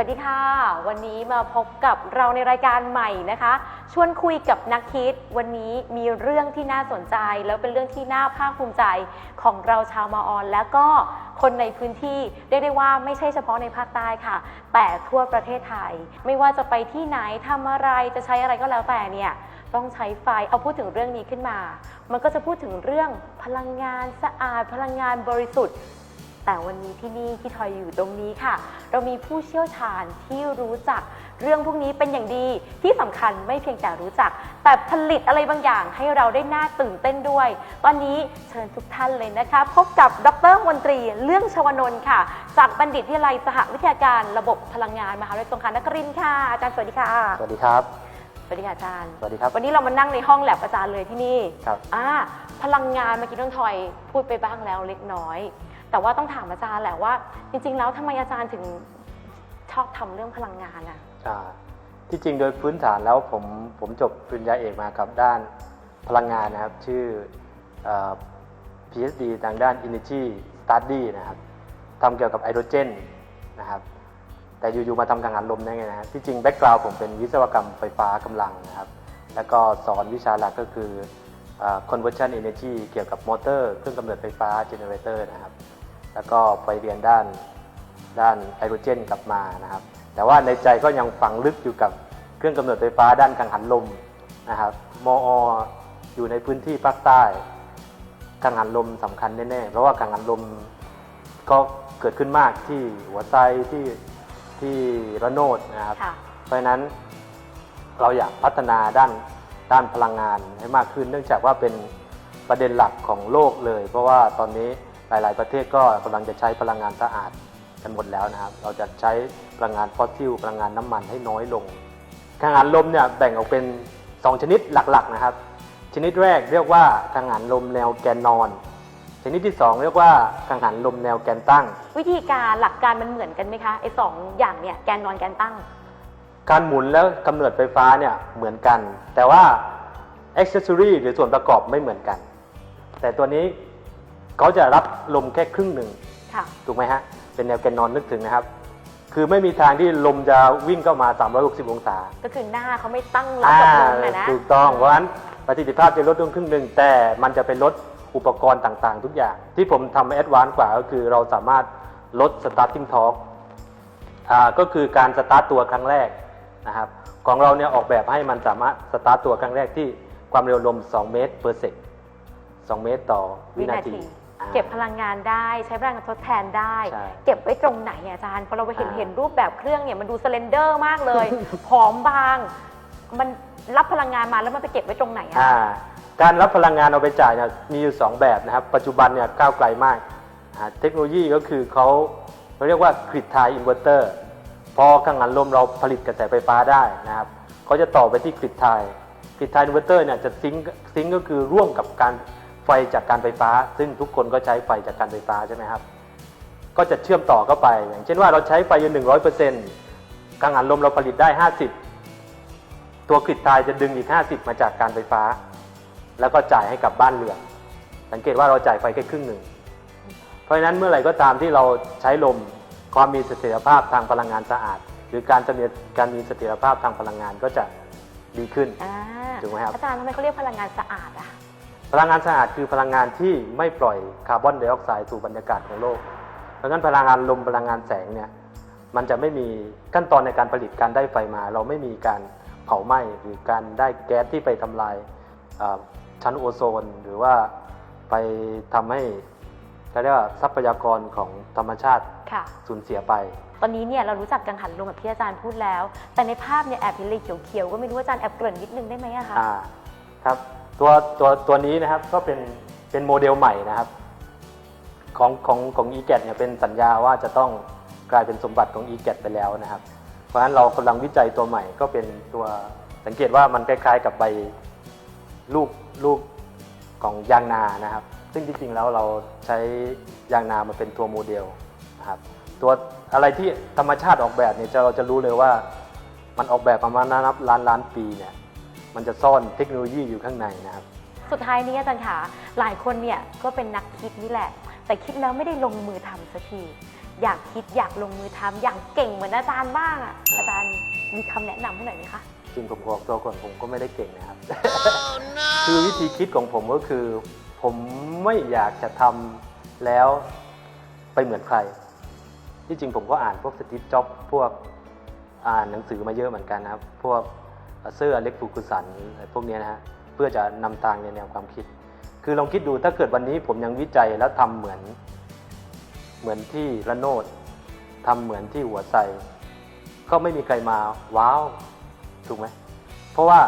สวัสดีค่ะ วันนี้มาพบกับเราในรายการใหม่นะคะ ชวนคุยกับนักคิด วันนี้มีเรื่องที่น่าสนใจ แล้วเป็นเรื่องที่น่าภาคภูมิใจของเราชาวมาออน แล้วก็คนในพื้นที่เรียกได้ว่าไม่ใช่เฉพาะในภาคใต้ค่ะ แต่ทั่วประเทศไทย ไม่ว่าจะไปที่ไหนทำอะไรจะใช้อะไรก็แล้วแต่เนี่ยต้องใช้ไฟเอาพูดถึงเรื่องนี้ขึ้นมา มันก็จะพูดถึงเรื่องพลังงานสะอาดพลังงานบริสุทธิ์ แต่วันนี้ที่นี่ที่ทอยอยู่ตรงนี้ค่ะ เรามีผู้เชี่ยวชาญที่รู้จักเรื่องพวกนี้เป็นอย่างดี ที่สำคัญไม่เพียงแต่รู้จัก แต่ผลิตอะไรบางอย่างให้เราได้น่าตื่นเต้นด้วย ตอนนี้เชิญทุกท่านเลยนะคะ พบกับดรมนตรีเรื่องชวนนท์ค่ะ จากบัณฑิตวิทยาลัยสหวิทยาการระบบพลังงานมหาวิทยาลัยสงขลานครินทร์ค่ะอาจารย์สวัสดีค่ะสวัสดีครับสวัสดีค่ะอาจารย์ สวัสดีครับ วันนี้เรามานั่งในห้องแลบอาจารย์เลยที่นี่ ครับ อ่า พลังงานเมื่อกี้น้องทอยพูดไปบ้างแล้วเล็กน้อย แต่ว่าต้องถามอาจารย์แหละว่า จริง ๆ แล้วทำไมอาจารย์ถึงชอบทำเรื่องพลังงานอะอ่าที่จริงโดยพื้นฐานแล้วผมผมจบปริญญาเอกมากับด้านพลังงานนะครับ ชื่อเออ PhD ทางด้าน Energy Study นะครับทำเกี่ยวกับไฮโดรเจนนะครับแต่อยู่ๆมาทำกังหันลมได้ไงนะที่จริงแบ็กกราวด์ผมเป็นวิศวกรรมไฟฟ้ากำลังนะครับ แล้วก็สอนวิชาหลักก็คืออ conversion energy เกี่ยวกับมอเตอร์เครื่องกำเนิดไฟฟ้า generator นะครับ แล้วก็ไปเรียนด้านด้านไฮโดรเจนกลับมานะครับ แต่ว่าในใจก็ยังฝังลึกอยู่กับเครื่องกำเนิดไฟฟ้าด้านกังหันลมนะครับมออยู่ในพื้นที่ภาคใต้กังหันลมสำคัญแน่ๆเพราะว่ากังหันลมก็เกิดขึ้นมากที่หัวไซที่ที่ระโนดนะครับค่ะเพราะฉะนั้นเราอยากพัฒนาด้านด้านพลังงานให้มากขึ้น เนื่องจากว่าเป็นประเด็นหลักของโลกเลย เพราะว่าตอนนี้ หลาย ๆ ประเทศก็กำลังจะใช้พลังงานสะอาดกันหมดแล้วนะครับ เราจะใช้พลังงานฟอสซิลพลังงานน้ำมันให้น้อยลงกังหันลมเนี่ยแบ่งออกเป็น 2 ชนิดหลัก ๆ นะครับ ชนิดแรกเรียกว่ากังหันลมแนวแกนนอน ชนิดที่ 2 เรียกว่ากังหันลมแนวแกนตั้ง วิธีการหลักการมันเหมือนกันไหมคะไอ้สองอย่างเนี่ยแกนนอนแกนตั้ง การหมุนแล้วกำเนิดไฟฟ้าเนี่ยเหมือนกัน แต่ว่า accessory หรือส่วนประกอบไม่เหมือนกัน แต่ตัวนี้ เขาจะรับลมแค่ครึ่งหนึ่งค่ะ ถูกไหมฮะ เป็นแนวแกนนอนนึกถึงนะครับ คือไม่มีทางที่ลมจะวิ่งเข้ามา 360 องศาก็คือหน้าเขาไม่ตั้งรับกับลมนะนะ ถูกต้อง เพราะฉะนั้นประสิทธิภาพจะลดลงครึ่งหนึ่งแต่มันจะไปลดอุปกรณ์ต่างๆ ทุกอย่าง ที่ผมทำแอดวานซ์กว่าก็คือเราสามารถลด starting torque อ่าก็คือการสตาร์ตตัวครั้งแรกนะครับของเราเนี่ยออกแบบให้มันสามารถสตาร์ตตัวครั้งแรกที่ความเร็วลม 2 เมตร per sec 2เมตรต่อวิวินานาทีทีอ่า เก็บพลังงานได้ใช้พลังงานทดแทนได้ ใช่เก็บไว้ตรงไหนอะอาจารย์พอเราไปเห็นอ่า เห็นรูปแบบเครื่องเนี่ยมันดูสเลนเดอร์มากเลยผอมบาง มันรับพลังงานมาแล้วมันไปเก็บไว้ตรงไหนอะ อ่าการรับพลังงานเอาไปจ่ายเนี่ยมีอยู่ 2 แบบนะครับ ปัจจุบันเนี่ยก้าวไกลมากอ่าเทคโนโลยีก็คือเขาเขาเรียกว่ากริดไทอินเวอร์เตอร์พอกังหันลมเราผลิตกระแสไฟฟ้าได้นะครับเขาจะต่อไปที่กริดไทกริดไทอินเวอร์เตอร์เนี่ยจะซิงค์ซิงค์ก็คือร่วมกับการ ไฟจากการไฟฟ้า ซึ่งทุกคนก็ใช้ไฟจากการไฟฟ้าใช่ไหมครับ ก็จะเชื่อมต่อเข้าไป อย่างเช่นว่าเราใช้ไฟอยู่หนึ่งร้อยเปอร์เซ็นต์กังหันลมเราผลิตได้ห้าสิบตัวกริดไทจะดึงอีกห้าสิบมาจากการไฟฟ้า แล้วก็จ่ายให้กับบ้านเรือนสังเกตว่าเราจ่ายไฟแค่ครึ่งหนึ่ง เพราะฉะนั้นเมื่อไหร่ก็ตามที่เราใช้ลมความมีเสถียรภาพทางพลังงานสะอาด หรือการจะมีการมีเสถียรภาพทางพลังงานก็จะดีขึ้นอ่าถูกไหมครับอาจารย์ทำไมเขาเรียกพลังงานสะอาดอะ พลังงานสะอาดคือพลังงานที่ไม่ปล่อยคาร์บอนไดออกไซด์สู่บรรยากาศของโลก เพราะฉะนั้นพลังงานลมพลังงานแสงเนี่ยมันจะไม่มีขั้นตอนในการผลิตการได้ไฟมา เราไม่มีการเผาไหม้หรือการได้แก๊สที่ไปทำลายเอ่อชั้นโอโซน หรือว่าไปทำให้เขาเรียกว่าทรัพยากรของธรรมชาติค่ะสูญเสียไป ตอนนี้เนี่ยเรารู้จักกังหันลมแบบที่อาจารย์พูดแล้ว แต่ในภาพเนี่ยแอบเห็นเลยเขียวๆก็ไม่รู้ว่าอาจารย์แอบเกริ่นนิดนึงได้ไหมอะคะอ่าครับ ตัวตัวตัวนี้นะครับก็เป็นเป็นโมเดลใหม่นะครับของของของ e g a t เนี่ยเป็นสัญญาว่าจะต้องกลายเป็นสมบัติของ e g a t ไปแล้วนะครับ เพราะฉะนั้นเรากำลังวิจัยตัวใหม่ก็เป็นตัวสังเกตว่ามันคล้าย ๆ กับใบลูกลูกของยางนานะครับ ซึ่งจริงๆแล้วเราใช้ยางนามาเป็นตัวโมเดลนะครับตัวอะไรที่ธรรมชาติออกแบบเนี่ยจะเราจะรู้เลยว่ามันออกแบบประมาณนับล้านล้านปีเนี่ย มันจะซ่อนเทคโนโลยีอยู่ข้างในนะครับ สุดท้ายนี้อาจารย์ขาหลายคนเนี่ยก็เป็นนักคิดนี่แหละ แต่คิดแล้วไม่ได้ลงมือทำสักที อยากคิดอยากลงมือทำอย่างเก่งเหมือนอาจารย์บ้างอะอาจารย์มีคำแนะนำให้หน่อยไหมคะ จริงผมบอกตัวก่อนผมก็ไม่ได้เก่งนะครับ คือวิธีคิดของผมก็คือ ผมไม่อยากจะทำแล้วไปเหมือนใคร ที่จริงผมก็อ่านพวกสตีฟจ็อบพวกอ่านหนังสือมาเยอะเหมือนกันนะครับ พวก เซอร์อเล็กฟูกุสันอะไรพวกนี้นะฮะเพื่อจะนำทางในแนวความคิด คือลองคิดดูถ้าเกิดวันนี้ผมยังวิจัยแล้วทำเหมือน เหมือนที่ระโนดทำเหมือนที่หัวไซก็ไม่มีใครมาว้าวถูกไหมเพราะว่า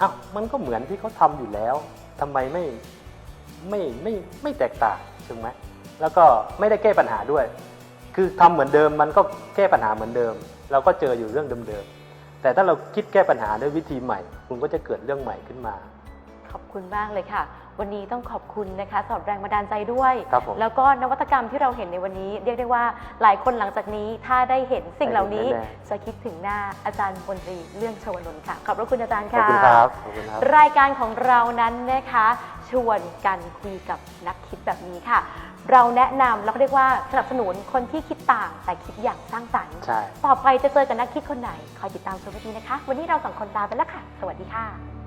อ้าวมันก็เหมือนที่เขาทำอยู่แล้ว ทำไมไม่ไม่ไม่ไม่แตกต่างถูกไหมแล้วก็ไม่ได้แก้ปัญหาด้วย คือทำเหมือนเดิมมันก็แก้ปัญหาเหมือนเดิม เราก็เจออยู่เรื่องเดิมๆ แต่ถ้าเราคิดแก้ปัญหาด้วยวิธีใหม่คุณก็จะเกิดเรื่องใหม่ขึ้นมา ขอบคุณมากเลยค่ะ วันนี้ต้องขอบคุณนะคะสำหรับแรงบันดาลใจด้วย ครับผมแล้วก็นวัตกรรมที่เราเห็นในวันนี้เรียกได้ว่าหลายคนหลังจากนี้ถ้าได้เห็นสิ่งเหล่านี้ ได้เห็นแน่ จะคิดถึงหน้าอาจารย์พลตรีเรื่องชวนนท์ค่ะ ขอบพระคุณอาจารย์ขอบค่ะ คุณครับขอบคุณครับ รายการของเรานั้นนะคะ ชวนกันคุยกับนักคิดแบบนี้ค่ะ เราแนะนำแล้วก็เรียกว่าสนับสนุนคนที่คิดต่างแต่คิดอย่างสร้างสรรค์ ใช่ ต่อไปจะเจอกับนักคิดคนไหน คอยติดตามชมวันนี้นะคะ วันนี้เราสองคนลาไปแล้วค่ะ สวัสดีค่ะ